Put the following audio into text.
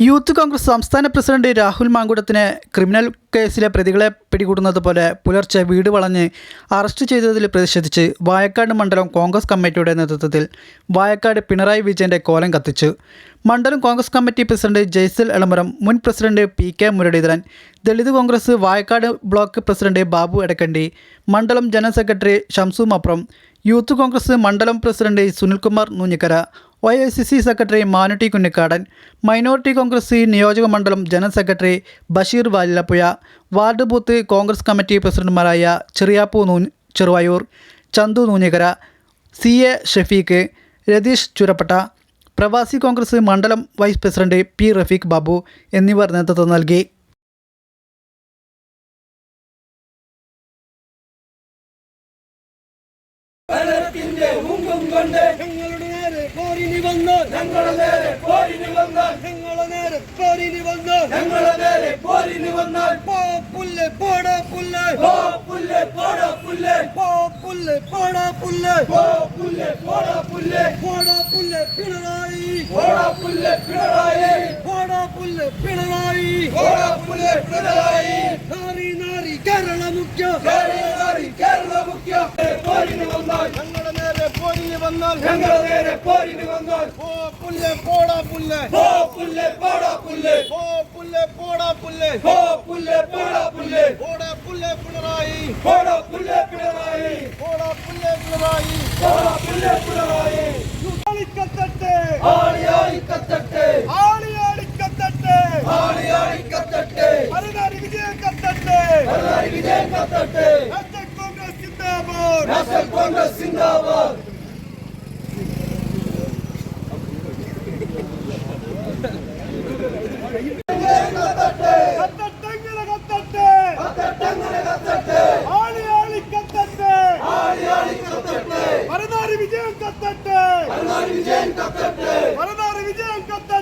Youth Congress സംസ്ഥാന president Rahul മാങ്കുടത്തിന് criminal കേസിലെ പ്രതികളെ പിടികൂടുന്നത് പോലെ പുലർച്ചെ വീട് വളഞ്ഞ് അറസ്റ്റ് ചെയ്തതിൽ പ്രതിഷേധിച്ച് വായക്കാട് മണ്ഡലം കോൺഗ്രസ് കമ്മിറ്റിയുടെ നേതൃത്വത്തിൽ വായക്കാട് പിണറായി വിജയന്റെ കോലം കത്തിച്ചു. മണ്ഡലം Congress committee president Jaisal Elamaram മുൻ president P K Muraleedharan Dalit Congress Vayakkad block president Babu Edakkandi മണ്ഡലം general secretary Shamsu Mapram youth Congress മണ്ഡലം president Sunilkumar Noonjikkara O I C C secretary Manutty Kunhikkadan minority Congress നിയോജക മണ്ഡലം general secretary Basheer Valilappuzha ward booth Congress committee പ്രസിഡന്റുമാരായ ചെറിയാപ്പൂ നൂ Cheruvayur Chanthu Noonjikkara C A Shafeeq Ratheesh Churappatta Pravasi Congress മണ്ഡലം vice president P Rafeeq Babu എന്നിവർ നേതൃത്വം നൽകി. കൊണ്ട് പോരിനി വന്ന്. ഞങ്ങളുടെ നേരെ പോരിന് വന്നാൽ ഞങ്ങളുടെ നേരെ പോരിനി വന്ന്. ഞങ്ങളെ നേരെ പോരിനി വന്നാൽ പോ പുല്ല് പോടാ പുല്ല്. പോ പുല്ല് പോടാ പുല്ല്. പോ പുല്ല് പോടാ പുല്ല്. പോ പുല്ല് പോടാ പുല്ല്. പോടാ പുല്ല് പിണറായി. പോടാ പുല്ല് പിണറായി. പോടാ പുല്ല് പിണറായി. പോടാ പുല്ല് പിണറായി. നാരി നാരി കേരള മുഖ്യ. കേരള പോരിനി വന്നാൽ ഞങ്ങളുടെ നേരെ പോരിന് വന്നാൽ പോ പുല്ല് പോടാ പുല്ല് പോ പുല്ല് പോടാ പുല്ല് പോ പുല്ല് പോടാ പുല്ല് പോ പുല്ല് പോടാ പുല്ല് പോടാ പുല്ല് പിണറായി പോടാ പുല്ല് പിണറായി പോടാ പുല്ല് പിണറായി പോടാ പുല്ല് പിണറായി ആളിക്കത്തട്ടെ ആളി ആളി കത്തട്ടെ ആളി ആളിക്കത്തട്ടെ ആളി ആളി കത്തട്ടെ അരുണാരി വിജയം കത്തട്ടെ പിണറായി വിജയൻ കത്തട്ടെ നാഷണൽ കോൺഗ്രസ് സിന്ദാബാദ് നാഷണൽ കോൺഗ്രസ് സിന്ദാബാദ് കത്തട്ടെ ഇങ്ങനെ കത്തട്ടെ കത്തട്ടെ കത്തട്ടെ ആളി ആളിക്കത്തട്ടെ ആളി ആളി കത്തട്ടെ അരുണാരി വിജയം കത്തട്ടെ. പിണറായി വിജയൻ കത്തട്ടെ. അരുണാരി വിജയം കത്തട്ടെ.